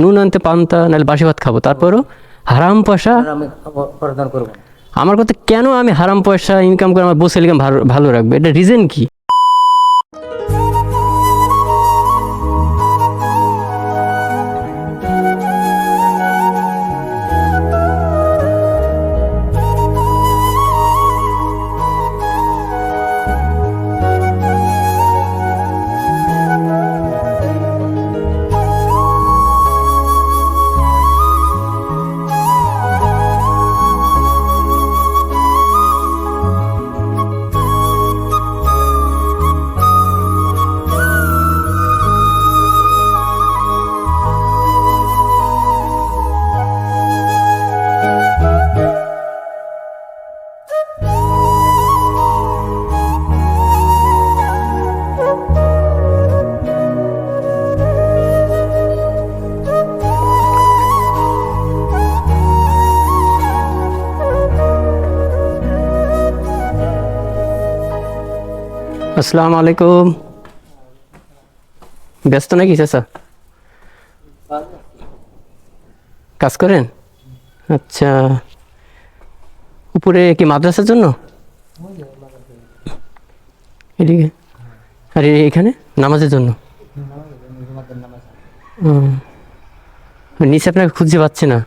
নুন আনতে পান্তা নাহলে বাসি ভাত খাব। তারপরও হারাম পয়সা আমার কথা কেন আমি হারাম পয়সা ইনকাম করে আমার বসে লিখে ভালো ভালো রাখবে? এটা রিজন কি? আসসালামু আলাইকুম। ব্যস্ত নাকি চাচা? কাজ করেন? আচ্ছা। উপরে কি মাদ্রাসার জন্য? এদিকে। আর এখানে? নামাজের জন্য। নিচে আপনাকে খুঁজতে পাচ্ছি না।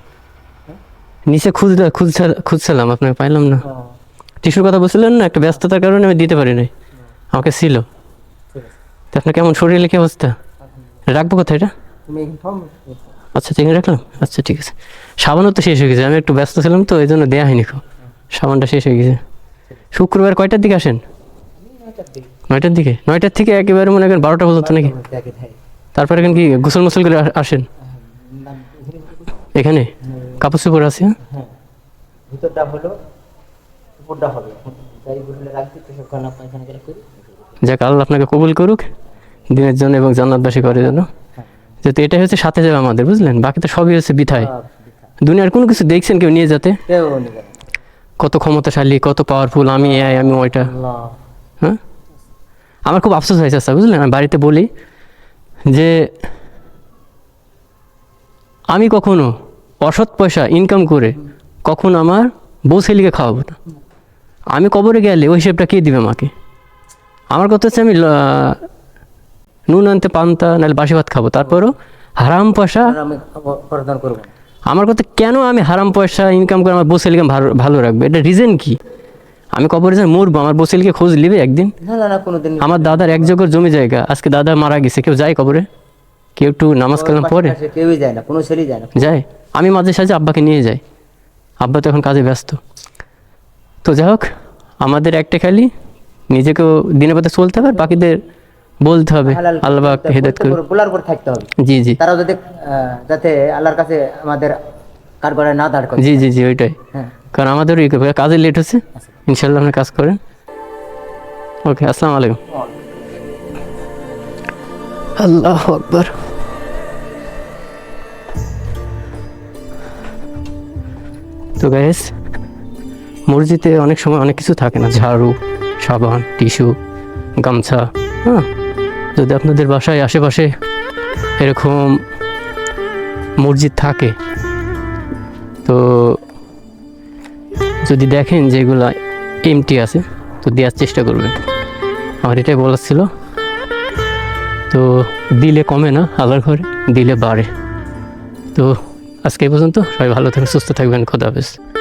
নিচে খুঁজলে খুঁজছে খুঁজছিলাম আপনাকে পাইলাম না। টিস্যুর কথা বলছিলেন না? একটা ব্যস্ততার কারণে আমি দিতে পারি নাই। আমাকে ছিল। আপনার কেমন শরীরে কি অবস্থা? রাখব কোথায় এটা? আচ্ছা ঠিক রাখলাম? আচ্ছা ঠিক আছে। সাবানও তো শেষ হয়ে গেছে, আমি একটু ব্যস্ত ছিলাম তো এই জন্য দেওয়া হয়নি খুব। সাবানটা শেষ হয়ে গেছে। শুক্রবার কয়টার দিকে আসেন? নয়টার দিকে? নয়টার থেকে একেবারে মনে করেন বারোটা পর্যন্ত নাকি? তারপরে এখানে কি গোসল মোসল করে আসেন? এখানে? কাপড় চোপড় আছে? ভিতরটা হলো, উপরটা হবে। যাক আল্লাহ আপনাকে কবুল করুক দিনের জন্য এবং জান্নাতবাসী করে জন্য। যেহেতু এটাই হচ্ছে সাথে যাবে আমাদের বুঝলেন? বাকি তো সবই হচ্ছে বিথায় দুনিয়ার কোনো কিছু দেখছেন কেউ নিয়ে যেতে। কত ক্ষমতাশালী কত পাওয়ারফুল আমি এই আমি ওইটা। হ্যাঁ? আমার খুব আফসোস হয়েছে স্যার বুঝলেন? আমি বাড়িতে বলি যে আমি কখনো অসৎ পয়সা ইনকাম করে কখন আমার বউ ছেলেকে খাওয়াবো না। আমি কবরে গেলে ওই হিসেবটা কে দিবে আমাকে? আমার কথা হচ্ছে আমি নুন আনতে পান্তা নাহলে বাসি ভাত খাব। তারপরও হারাম পয়সা আমার কথা কেন আমি হারাম পয়সা ইনকাম করে আমার বউ ছেলেকে ভালো রাখবে? এটা রিজন কি? আমি কবরে যাই মরবো আমার বউ ছেলেকে খোঁজ নেবে একদিন? আমার দাদার এক জগর জমি জায়গা আজকে দাদা মারা গেছে কেউ যায় কবরে? কেউ একটু নামাজ কালাম পড়ে? পাশে কেউই যায় না কোনো ছেলেই যায় না। যায়। আমি মাঝে সাঝে আব্বাকে নিয়ে যাই। আব্বা তো এখন কাজে ব্যস্ত। তো যাই হোক আমাদের একটা খালি নিজেকেও দিনের পথে চলতে হবে আর বাকিদের বলতে হবে আল্লাহ পাক হেদায়ত করে বলার উপর থাকতে হবে। জি জি। তারাও যাতে যাতে আল্লাহর কাছে আমাদের কার না দাঁড় করে। জি জি জি ওইটাই। হ্যাঁ। কারণ আমাদের ওই কাজে লেট হচ্ছে। ইনশাল্লাহ আপনি কাজ করেন। ওকে আসসালামু আলাইকুম। আল্লাহ আকবর। তো গ্যাস মসজিদে অনেক সময় অনেক কিছু থাকে না ঝাড়ু সাবান, টিস্যু, গামছা হ্যাঁ? যদি আপনাদের বাসায় আশেপাশে এরকম মসজিদ থাকে, তো যদি দেখেন যেগুলো এমটি আছে, তো দেওয়ার চেষ্টা করবেন। আমার এটাই বলার ছিল। তো দিলে কমে না, আল্লাহর ঘরে দিলে বাড়ে। তো আজকে পর্যন্ত, সবাই ভালো থাকবেন, সুস্থ থাকবেন, খোদা হাফেজ।